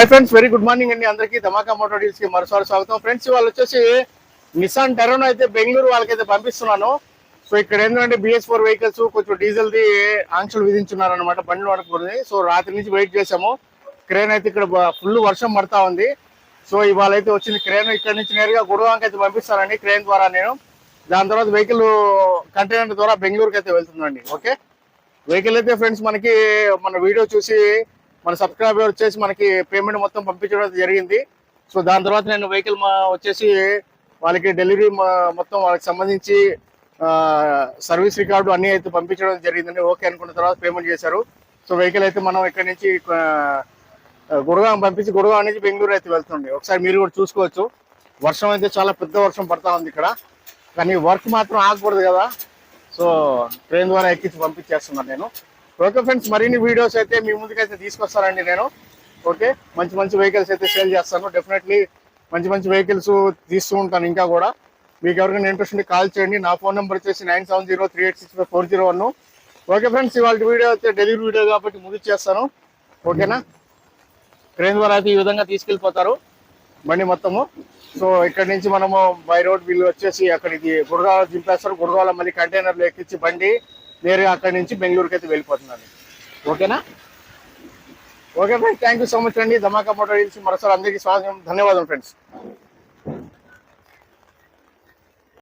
Hi friends very good morning అండి అందరికీ. ధమాకా motor డీల్స్కి మరోసారి స్వాగతం. ఫ్రెండ్స్ వాళ్ళు వచ్చేసి నిసాన్ టెరోన్ అయితే బెంగళూరు వాళ్ళకైతే పంపిస్తున్నాను. సో ఇక్కడ ఏంటంటే బిఎస్ ఫోర్ వెహికల్స్ కొంచెం డీజిల్ ది ఆంక్షలు విధించున్నారు అనమాట బండి పడుకుంది సో రాత్రి నుంచి వెయిట్ చేసాము క్రేన్ అయితే ఇక్కడ ఫుల్ వర్షం పడతా ఉంది. సో ఇవాళ అయితే వచ్చింది క్రేన్. ఇక్కడ నుంచి నేరుగా గుడవాంకి అయితే పంపిస్తానండి క్రేన్ ద్వారా నేను. దాని తర్వాత వెహికల్ కంటైనర్ ద్వారా బెంగళూరుకి అయితే వెళ్తుందండి ఓకే? వెహికల్ అయితే ఫ్రెండ్స్ మనకి మన వీడియో చూసి మన సబ్స్క్రైబర్ వచ్చేసి మనకి పేమెంట్ మొత్తం పంపించడం జరిగింది. సో దాని తర్వాత నేను వెహికల్ వచ్చేసి వాళ్ళకి డెలివరీ మొత్తం వాళ్ళకి సంబంధించి సర్వీస్ రికార్డు అన్ని అయితే పంపించడం జరిగిందండి ఓకే అనుకున్న తర్వాత పేమెంట్ చేశారు. సో వెహికల్ అయితే మనం ఇక్కడ నుంచి గుడగాం పంపించి గుడగాం నుంచి బెంగళూరు అయితే వెళ్తుంది. ఒకసారి మీరు కూడా చూసుకోవచ్చు. వర్షం అయితే చాలా పెద్ద వర్షం పడతా ఉంది ఇక్కడ. కానీ వర్క్ మాత్రం ఆగకూడదు కదా. సో ట్రైన్ ద్వారా ఎక్కించి పంపించేస్తున్నాను నేను. ఓకే ఫ్రెండ్స్ మరిన్ని వీడియోస్ అయితే మీ ముందుకైతే తీసుకొస్తానండి నేను. ఓకే మంచి మంచి వెహికల్స్ అయితే సేల్ చేస్తాను. డెఫినెట్లీ మంచి మంచి వెహికల్స్ తీస్తూ ఉంటాను ఇంకా కూడా. మీకు ఎవరికైనా ఇంట్రెస్ట్ ఉంటే కాల్ చేయండి. నా ఫోన్ నెంబర్ వచ్చేసి nine seven zero three eight six five four zero one okay friends ఇవాళ వీడియో అయితే డెలివరీ వీడియో కాబట్టి ముగిచ్చేస్తాను ఓకేనా? ట్రైన్ ద్వారా అయితే ఈ విధంగా తీసుకెళ్ళిపోతారు బండి మొత్తము. సో ఇక్కడ నుంచి మనము బై రోడ్ వీళ్ళు వచ్చేసి అక్కడికి గురగాల దింపేస్తారు. గురగాల మళ్ళీ కంటైనర్లు ఎక్కించి బండి నేరుగా అక్కడి నుంచి బెంగళూరుకి అయితే వెళ్ళిపోతున్నాను. ఓకేనా? Okay friends thank you so much అండి. ధమాకా మోటార్ మరోసారి అందరికీ స్వాగతం ధన్యవాదాలు ఫ్రెండ్స్.